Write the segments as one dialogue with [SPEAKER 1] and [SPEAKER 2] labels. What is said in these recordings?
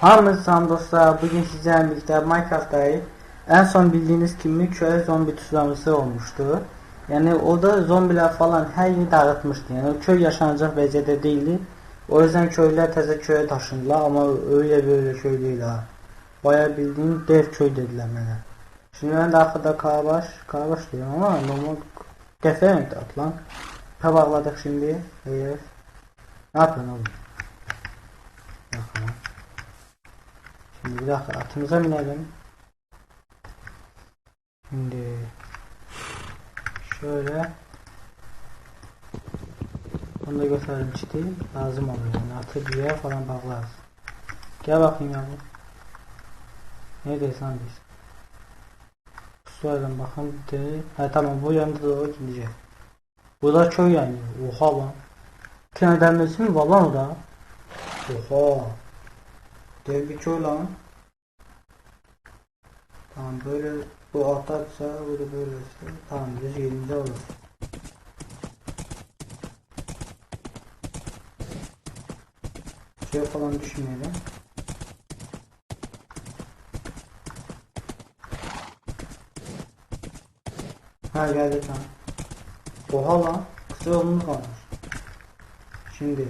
[SPEAKER 1] Hamınız hamdolsa bugün sizlərlə birlikdə Minecraft-dayı ən son bildiyiniz kimi köyə zombi tuzlaması olmuşdu. Yəni orada zombilər falan hər yeri dağıtmışdı. Yəni köy yaşanacaq vəziyyətdə deyildi. O yüzden köylülər təzə köyə daşındılar amma öyle böyle köy deyil ha. Baya bildiğin dev köy dediler mənə. Şimdi ben de axırda karabaş, karabaş deyirəm ama normal qəfəyə mi atılan? Tabaqladıq şimdi. Eğer. Ne yapıyorsun oğlum? Yaxın. Bir dakika atımıza binelim. Şimdi şöyle bunu da gösterelim işte lazım oluyor yani atı bir yere falan bağlarız. Gel bakayım yavrum. Neredeyiz lan biz? Suayla bakalım de. Ha tamam bu yanda doğru gidecek. Bu da köy yani. Oha lan. Kenar denmesi mi var lan o da? Oha. Dev bir köy lan. Tamam böyle bu alttaysa bu da böyleyse tamam düz yerinde olur. Şey falan düşünmeyelim. Ha geldi tamam. Oha lan. Kısa yolumuz kalmış. Şimdi.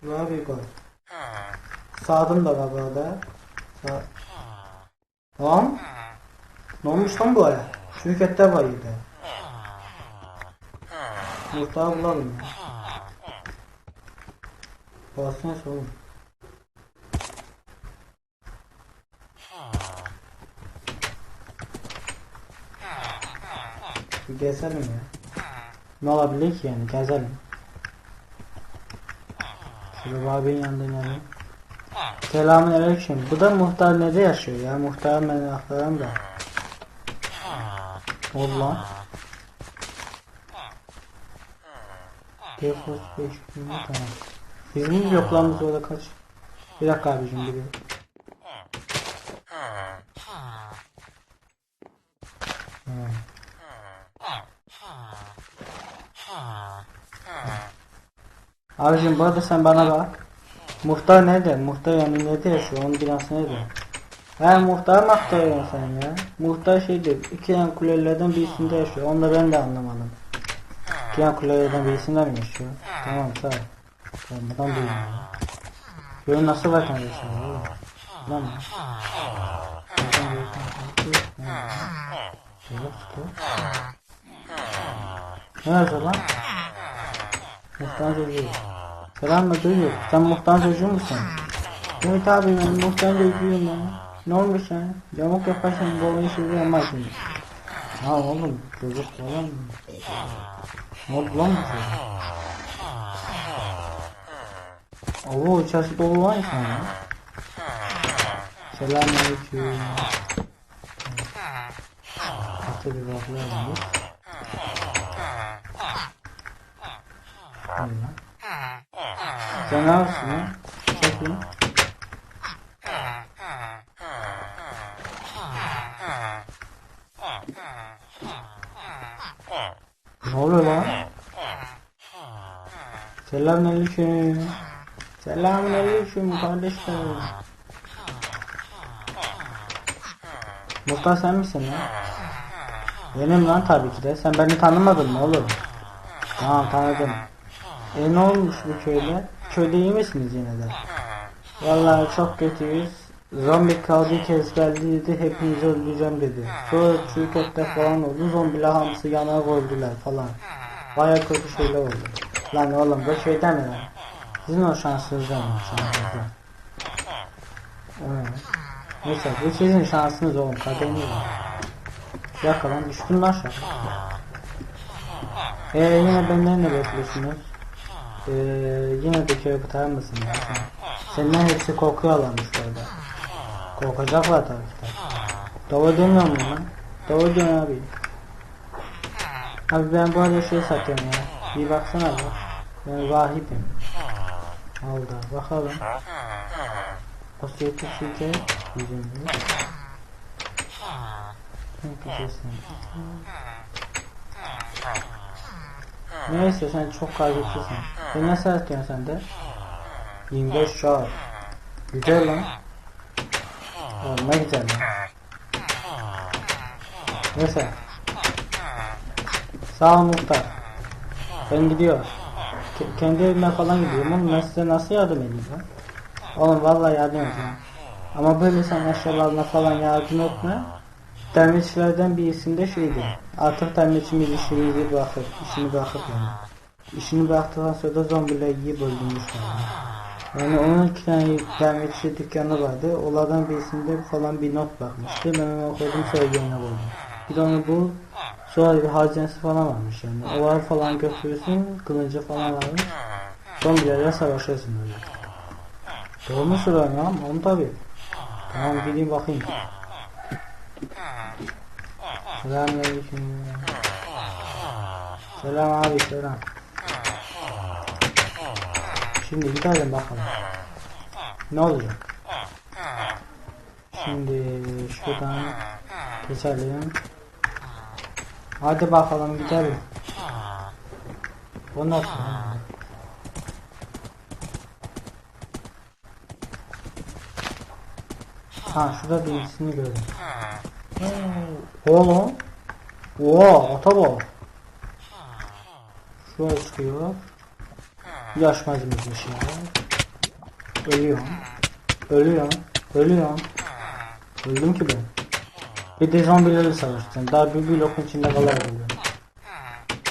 [SPEAKER 1] Şuraya bir koy. Sağdım da var burada. Sağ. Ne olmuş lan bu aya? Şirkette var yine. Muhtarı bulalım ya. Burası nasıl oğlum? Bir gezelim ya. Ne olabilir ki yani gezelim. Şöyle abinin yanında inelim. Selamun aleyküm. Bu da muhtar nerede yaşıyor ya? Muhtar meraklarım da. Allah. Defos 5 gün tamam. Bizim yoklamamız orada kaç? Bir dakika abicim bir dakika. Hmm. Abicim bu arada sen bana bak. Muhtar nerede? Muhtar yani nerede yaşıyor? Onun binası nerede? He muhtar mı aktarıyorsun sen ya? Muhtar şeydir. İki yan kulelerden birisinde yaşıyor. Onu da ben de anlamadım. İki yan kulelerden birisinde mi yaşıyor? Tamam sağ ol. Olmadan değil ya. Böyle nasıl vatandaş ya? Lan mı? Ne yazıyor lan? Muhtar çocuğu. Selam mı çocuğu? Sen muhtar çocuğu musun? Evet abi ben muhtar çocuğuyum ya. Ne olmuş ya? Yamuk yaparsan yapmaz şimdi. Ha oğlum çocuk falan mı? Ne oldu lan bu çocuk? Oo içerisi dolu var ya sen ya. Selamünaleyküm. Katı bir baklayalım. Allah. Sen ne yapıyorsun ya? Çekil. Ne oluyor lan? Selamünaleyküm. Selamünaleyküm kardeşler. Muhtar sen misin lan? Benim lan tabii ki de. Sen beni tanımadın mı oğlum? Tamam tanıdım. E ne olmuş bu köyde? Misiniz yine de? Vallahi çok kötüyüz. Zombi kaldı kez geldi dedi hepinizi öldüreceğim dedi. Sonra çürükette falan oldu zombiler hamısı yana koydular falan. Baya kötü şeyler oldu. Lan oğlum bu şey deme lan. Sizin o şanssızlar mı şanssızlar? Evet. Neyse bu sizin şansınız oğlum kaderiniz var. Bir dakika lan aşağı. Eee yine benden ne bekliyorsunuz? Ee, yine de köy tutar mısın ya sen? Senden hepsi korkuyorlarmış orada. Korkacaklar tabii ki. Doğru demiyor muyum lan? Doğru diyorsun abi. Abi ben bu arada şey satıyorum ya. Bir baksana bak. Ben rahibim. Oldu bakalım. Gibi. Ne güzelsin. Neyse sen çok kaybetlisin. Sen ne satıyorsun sen de? 25 şah. Güzel lan. Oğlum ne güzel lan. Neyse. Sağ ol muhtar. Ben gidiyorum. Ke- kendi evime falan gidiyorum oğlum ben size nasıl yardım edeyim lan? Oğlum vallahi yardım edeceğim. Ama böyle sen eşyalarına falan yardım etme. Demirçilerden birisinde şeydi. Artık demirçimiz işini bırakır. işini bırakır yani. İşini bıraktıktan sonra zombiler yiyip öldürmüş yani. Onun iki tane demirçi dükkanı vardı. Onlardan birisinde falan bir not bakmıştı. Ben onu okudum sonra yerine koydum. Bir de onu bul. Sonra hazinesi falan varmış yani. Olar falan götürürsün. Kılıncı falan varmış. Zombilerle savaşırsın öyle. Doğru mu söylüyorum ya? Onu tabi. Tamam gideyim bakayım. Selamünaleyküm. Selam abi selam. Şimdi gidelim bakalım. Ne olacak? Şimdi şuradan geçelim. Hadi bakalım gidelim. Bu nasıl? Ha şurada birisini gördüm. Oğlum. Oo ata bak. Şuraya çıkıyor. Yaşmazımızmış ya. Ölüyorum. Ölüyorum. Ölüyorum. Öldüm ki ben. Bir de zombilerle savaşacağım. Daha bir blokun içinde kalarak ölüyorum.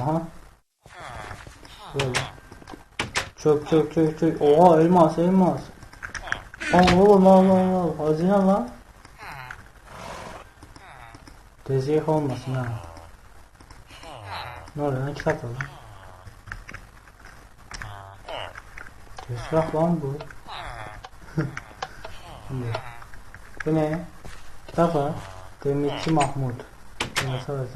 [SPEAKER 1] Aha. Böyle. Çök çök çök çök. Oha elmas elmas. Aa oğlum Allah Allah. Hazine lan. Tezgah olmasın ha. Ne oluyor lan kitap lan. Tezgah lan bu. Bu ne? Kitap var. Demirci Mahmut. Nasıl var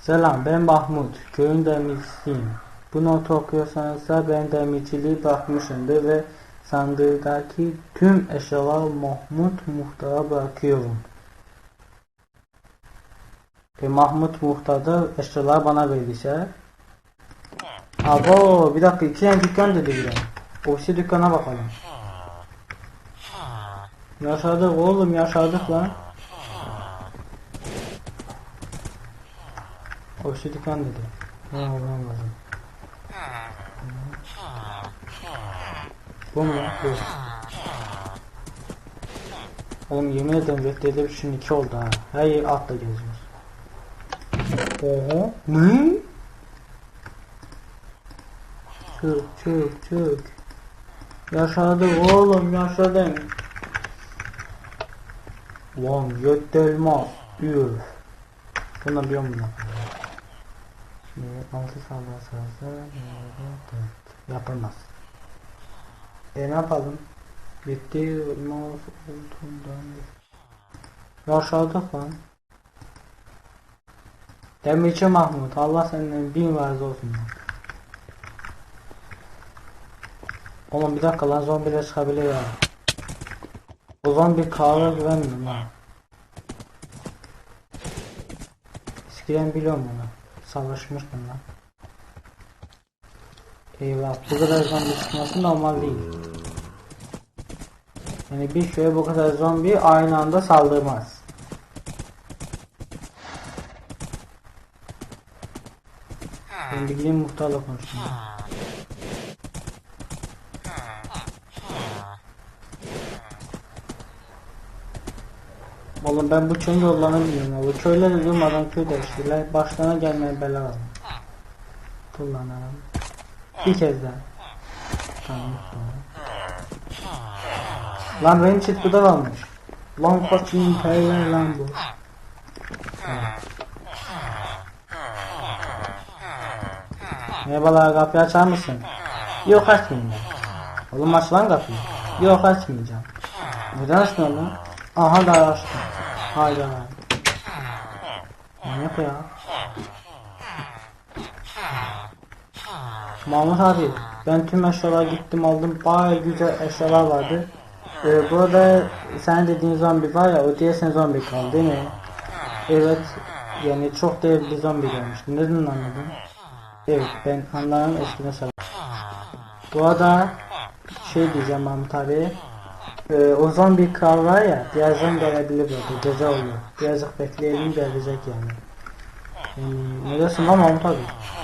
[SPEAKER 1] Selam ben Mahmut. Köyün demircisiyim. Bu notu okuyorsanız da ben demirciliği bırakmışımdır ve sandıktaki tüm eşyalar Mahmut Muhtar'a bırakıyorum. E, Mahmut Muhtar da eşyalar bana verdiyse. Abo bir dakika iki tane dükkan dedi bir de. Ofisi dükkana bakalım. Yaşadık oğlum yaşadık lan. Ofisi dükkan dedi. Ne olmam lazım. Bu mu? Bu. Oğlum yemin ederim reddedip şimdi iki oldu ha. Her yer atla geziyoruz. Oha. Ne? Çık çık çık. Yaşadık oğlum yaşadım. Lan yetti elmas. Üf. Bunu biliyorum bunu. Şimdi 6 saldırı sırası yapılmaz. E ne yapalım? Yetti elmas olduğundan. Yaşadık lan. Demirci Mahmut Allah senden bin razı olsun. lan. Oğlum bir dakika lan zombiler çıkabilir ya. O zombi kahve güvenmiyorum lan. Eskiden biliyorum bunu. Savaşmıştım lan. Eyvah bu kadar zombi çıkması normal değil. Yani bir köye bu kadar zombi aynı anda saldırmaz. Bir gideyim muhtarla konuşayım. ya. Oğlum ben bu köyün yollarını biliyorum. ya. Bu köyler durmadan köy değiştiler. Başlarına gelmeyen bela var. Kullanalım. Bir kez daha. Tamam. Lan benim çift burada kalmış. Lan kaçın hikayeler lan bu. Merhabalar kapıyı açar mısın? Yok açmayayım ben. Oğlum aç lan kapıyı. Yok açmayacağım. Neden açmıyorsun lan? Aha da açtım. Hayda. Manyak ya. Mahmut abi ben tüm eşyalara gittim aldım baya güzel eşyalar vardı. Ee, burada sen dediğin zombi var ya o diye sen zombi kaldı değil mi? Evet yani çok değerli zombi gelmiş. Neden anladın? Evet ben anlarım eskiden sonra. Bu arada şey diyeceğim Mahmut abi. Ee, o zombi kral var ya birazdan gelebilir böyle gece oluyor. Birazcık bekleyelim gelecek yani. yani ne diyorsun lan Mahmut abi?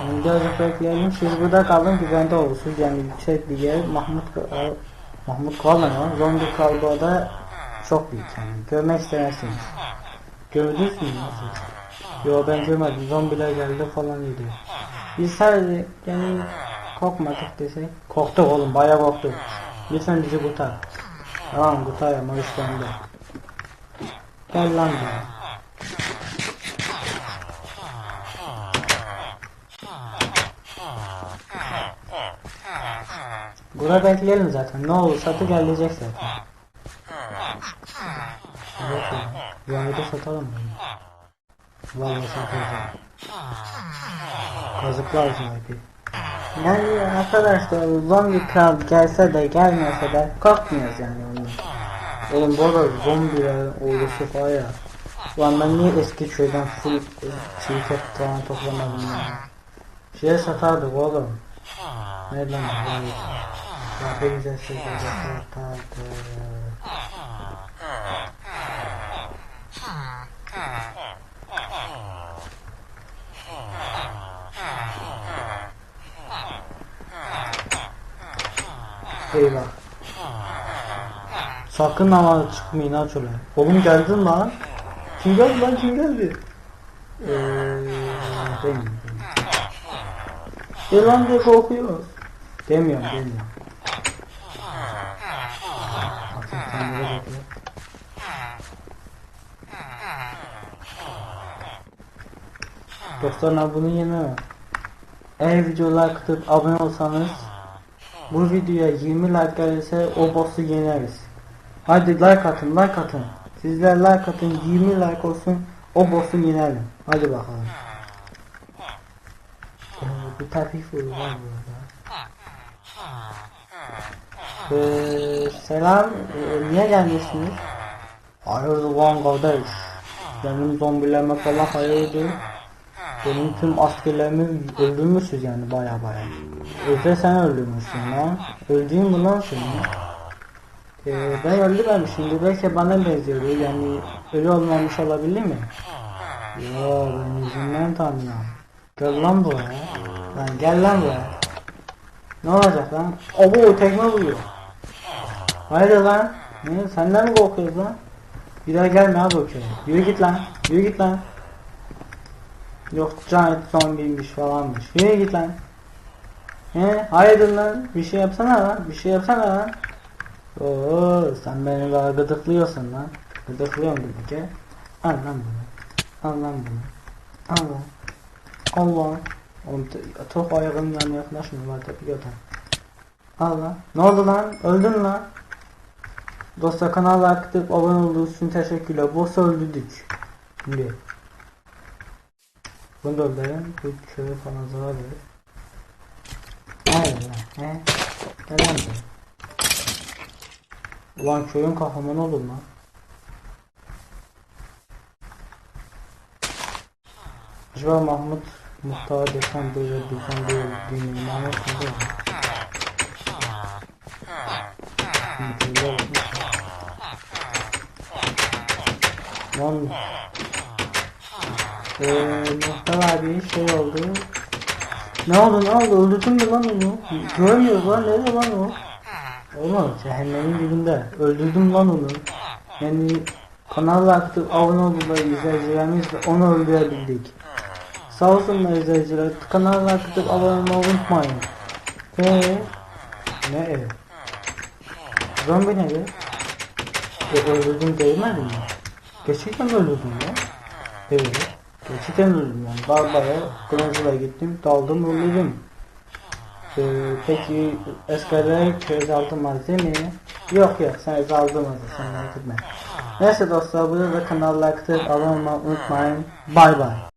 [SPEAKER 1] Yani birazcık bekleyelim siz burada kalın güvende olursunuz yani yüksek bir yer Mahmut Mahmut lan? Zombi arada çok büyük yani görmek istemezsiniz. Gördünüz mü nasıl? Yo ben görmedim zombiler geldi falan dedi. Biz sadece yani korkmadık desek. Korktuk oğlum bayağı korktuk. Lütfen bizi kurtar. Tamam kurtar ama üstlerinde. Gel lan buraya. Burada bekleyelim zaten. Ne olursa da gelecek zaten. Evet ya. Arada satalım mı? Vallahi satacağım. Kazıklar sahibi. Yani arkadaşlar zombi kral gelse de gelmese de korkmuyoruz yani ondan. Oğlum bu arada zombiler ordusu var ya. Lan ben niye eski köyden full çiğket falan toplamadım ya. Şeye satardık oğlum. Ne lan bu? Ya bize şeyleri satardık. Eyvah. Sakın ama çıkmayın ha şöyle. Oğlum geldin lan. Kim geldi lan kim geldi? Eee benim. E lan diye korkuyor. Demiyorum demiyorum. Dostlar bunu yeme. Eğer videolar kıtıp abone olsanız bu videoya 20 like gelirse o boss'u yeneriz. Hadi like atın like atın. Sizler like atın 20 like olsun o boss'u yenelim. Hadi bakalım. Ee, bir vurdu var burada. Ee, selam. Ee, niye gelmişsiniz? Hayırdır lan kardeş. Benim zombilerime falan hayırdır. Benim tüm askerlerimi öldürmüşsünüz yani baya baya. Öte sen öldürmüşsün lan. Öldüğün mü lan seni? Ee, ben öldürmemişim. Belki bana benziyordu. Yani ölü olmamış olabilir mi? Yo ben yüzünden tanıyorum. Gel lan buraya. Lan gel lan buraya. Ne olacak lan? Abo tekme vuruyor. Haydi lan. Ne? Senden mi korkuyoruz lan? Bir daha gelme abi o köye. Yürü git lan. Yürü git lan. Yok Giant zombiymiş falanmış. Yürü git lan. He, hayırdır lan? Bir şey yapsana lan. Bir şey yapsana lan. Oo, sen beni daha gıdıklıyorsun lan. Gıdıklıyorum dedik ki. Al lan bunu. Al lan bunu. Al lan. Al lan. Oğlum top ayağının yanına yaklaşmıyor var tabi götür. Al lan. Ne oldu lan? Öldün lan. Dostlar kanala aktif abone olduğunuz için teşekkürler. Boss öldürdük. Şimdi. Bunu da öldürelim. Bu köye falan zarar verir. Hayır lan. He. Lan buraya. Ulan köyün kahramanı olur lan. Acaba Mahmut Muhtar desem böyle desem böyle dinleyin Mahmut ne bakmış. Lan Eee Muhtar abi şey oldu. Ne oldu ne oldu öldürdün mü lan onu? Görmüyoruz lan nerede lan o? Oğlum cehennemin dibinde. Öldürdüm lan onu. Yani kanalla aktif abone oldular izleyicilerimiz ve onu öldürebildik. Sağ olsunlar izleyiciler. Kanalla aktif abone olmayı unutmayın. Eee? Ne ev? Zombi ne be? E, öldürdüm değmedi mi? Gerçekten öldürdüm ya? Evet. Öldürdüm yani. Barbaya kılıncıyla gittim daldım öldürdüm. Ee, peki eskerde köz aldırmaz değil mi? Yok yok sen öz aldırmaz sen merak etme. Neyse dostlar burada da kanala like atıp abone olmayı unutmayın. Bay bay.